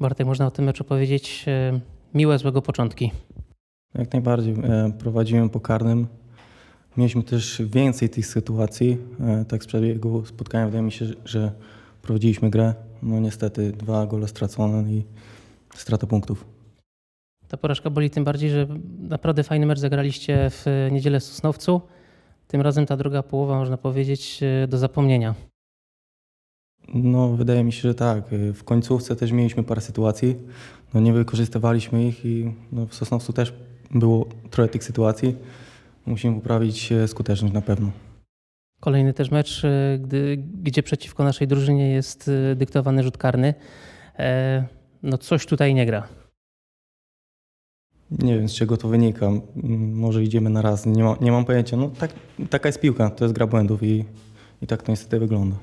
Bartek, można o tym meczu powiedzieć e, miłe, złego początki. Jak najbardziej. E, Prowadziłem po karnym. Mieliśmy też więcej tych sytuacji. E, Tak z przebiegu spotkania wydaje mi się, że- prowadziliśmy grę. No niestety dwa gole stracone i strata punktów. Ta porażka boli tym bardziej, że naprawdę fajny mecz zagraliście w niedzielę w Sosnowcu. Tym razem ta druga połowa, można powiedzieć, do zapomnienia. No wydaje mi się, że tak. E, W końcówce też mieliśmy parę sytuacji. No nie wykorzystywaliśmy ich i no, w Sosnowcu też było trochę tych sytuacji. Musimy poprawić e, skuteczność na pewno. Kolejny też mecz, e, gdy, gdzie przeciwko naszej drużynie jest e, dyktowany rzut karny. E, No coś tutaj nie gra. Nie wiem z czego to wynika. Może idziemy na raz. Nie, ma, nie mam pojęcia. No tak, taka jest piłka. To jest gra błędów i, i tak to niestety wygląda.